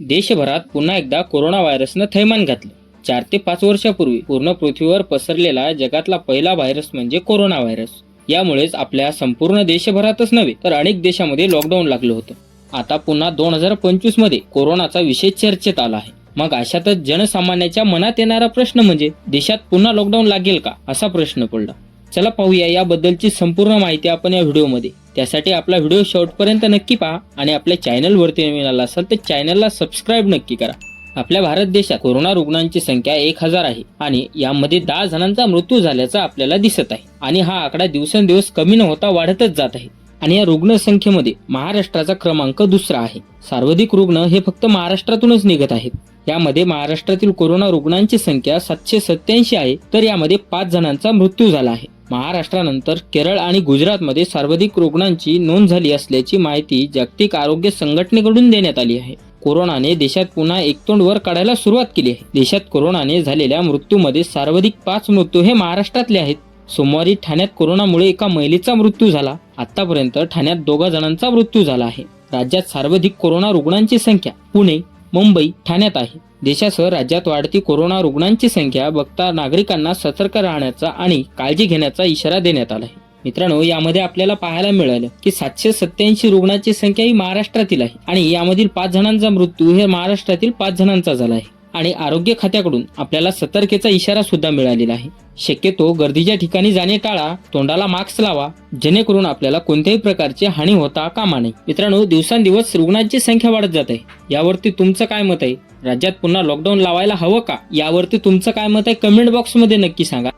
देशभरात पुन्हा एकदा कोरोना व्हायरसनं थैमान घातलं. चार ते पाच वर्षापूर्वी पूर्ण पृथ्वीवर पसरलेला जगातला पहिला व्हायरस म्हणजे कोरोना व्हायरस. यामुळेच आपल्या संपूर्ण देशभरातच नव्हे तर अनेक देशामध्ये लॉकडाऊन लागलं होतं. आता पुन्हा दोन हजार पंचवीसमध्ये कोरोनाचा विषय चर्चेत आला आहे. मग अशातच जनसामान्याच्या मनात येणारा प्रश्न म्हणजे देशात पुन्हा लॉकडाऊन लागेल का असा प्रश्न पडला. चला पाहूया याबद्दलची संपूर्ण माहिती आपण या व्हिडिओमध्ये त्यासाठी आपला व्हिडिओ शेवटपर्यंत नक्की पहा आणि आपल्या चॅनलवरती नवीन आला असाल तर चॅनलला सबस्क्राईब नक्की करा. आपल्या भारत देशात कोरोना रुग्णांची संख्या एक हजार आहे आणि यामध्ये दहा जणांचा मृत्यू झाल्याचा आपल्याला दिसत आहे. आणि हा आकडा दिवसेंदिवस कमी न होता वाढतच जात आहे. आणि या रुग्णसंख्येमध्ये महाराष्ट्राचा क्रमांक दुसरा आहे. सर्वाधिक रुग्ण हे फक्त महाराष्ट्रातूनच निघत आहेत. यामध्ये महाराष्ट्रातील कोरोना रुग्णांची संख्या सातशे सत्याऐंशी आहे. तर यामध्ये पाच जणांचा मृत्यू झाला आहे. महाराष्ट्रानंतर केरळ आणि गुजरातमध्ये सर्वाधिक रुग्णांची नोंद झाली असल्याची माहिती जागतिक आरोग्य संघटनेकडून देण्यात आली आहे. कोरोनाने देशात पुन्हा एकतोंड वर काढायला सुरुवात केली आहे. देशात कोरोनाने झालेल्या मृत्यूमध्ये सर्वाधिक पाच मृत्यू हे महाराष्ट्रातले आहेत. सोमवारी ठाण्यात कोरोनामुळे एका महिलेचा मृत्यू झाला. आतापर्यंत ठाण्यात दोघा जणांचा मृत्यू झाला आहे. राज्यात सर्वाधिक कोरोना रुग्णांची संख्या पुणे मुंबई ठाण्यात आहे. देशासह राज्यात वाढती कोरोना रुग्णांची संख्या बघता नागरिकांना सतर्क राहण्याचा आणि काळजी घेण्याचा इशारा देण्यात आला आहे. मित्रांनो यामध्ये आपल्याला पाहायला मिळालं की सातशे सत्याऐंशी रुग्णांची संख्या ही महाराष्ट्रातील आहे आणि यामधील पाच जणांचा मृत्यू हे महाराष्ट्रातील पाच जणांचा झाला आहे. आणि आरोग्य खात्याकडून आपल्याला सतर्केचा इशारा सुद्धा मिळालेला आहे. शक्यतो गर्दीच्या ठिकाणी जाणे टाळा तोंडाला मास्क लावा जेणेकरून आपल्याला कोणत्याही प्रकारची हानी होता कामा नये. मित्रांनो दिवसांदिवस रुग्णांची संख्या वाढत जात. आहे यावरती तुमचं काय मत आहे? राज्यात पुन्हा लॉकडाऊन लावायला हवं का? यावरती तुमचं काय मत आहे? कमेंट बॉक्समध्ये नक्की सांगा.